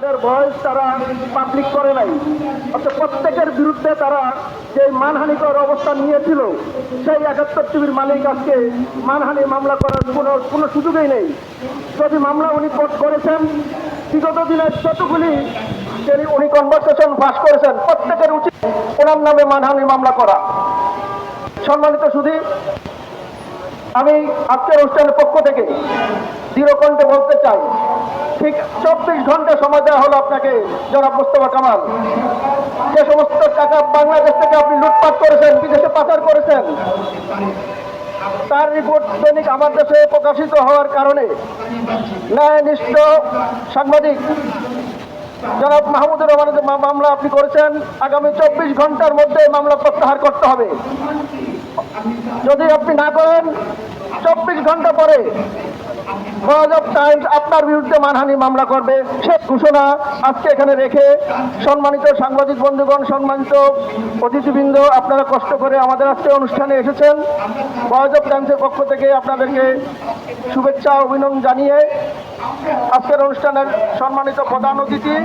তাদের ভয়েস তারা পাবলিক করে নাই। অর্থাৎ প্রত্যেকের বিরুদ্ধে তারা যে মানহানিকর অবস্থান নিয়েছিল, সেই একাত্তর টিভির মালিক আজকে মানহানি মামলা করার কোনো কোনো সুযোগই নেই। যদি মামলা উনি করেছেন, বিগত দিনের যতগুলি তিনি উনি কনভারসেশন পাস করেছেন, প্রত্যেকের উচিত ওনার নামে মানহানি মামলা করা। সম্মানিত শুধু আমি আজকের অনুষ্ঠানের পক্ষ থেকে দৃঢ়কণ্ঠে বলতে চাই ঠিক চব্বিশ ঘণ্টা সময় দেওয়া হলো আপনাকে, জনাব মোস্তফা কামাল। যে সমস্ত টাকা বাংলাদেশ থেকে আপনি লুটপাট করেছেন, বিদেশে পাচার করেছেন, তার রিপোর্ট দৈনিক আমার দেশে প্রকাশিত হওয়ার কারণে ন্যায়নিষ্ঠ সাংবাদিক জনাব মাহমুদুর রহমানের যে মামলা আপনি করেছেন, আগামী চব্বিশ ঘণ্টার মধ্যে মামলা প্রত্যাহার করতে হবে। যদি আপনি না করেন, চব্বিশ ঘণ্টা পরে টাইমস আপনার বিরুদ্ধে মানহানি মামলা করবে। সে ঘোষণা আজকে এখানে রেখে সম্মানিত সাংবাদিক বন্ধুগণ, সম্মানিত অতিথিবৃন্দ, আপনারা কষ্ট করে আমাদের আজকে অনুষ্ঠানে এসেছেন। ভয়েস অফ টাইমসের পক্ষ থেকে আপনাদেরকে শুভেচ্ছা, অভিনন্দন জানিয়ে আজকের অনুষ্ঠানের সম্মানিত প্রধান অতিথি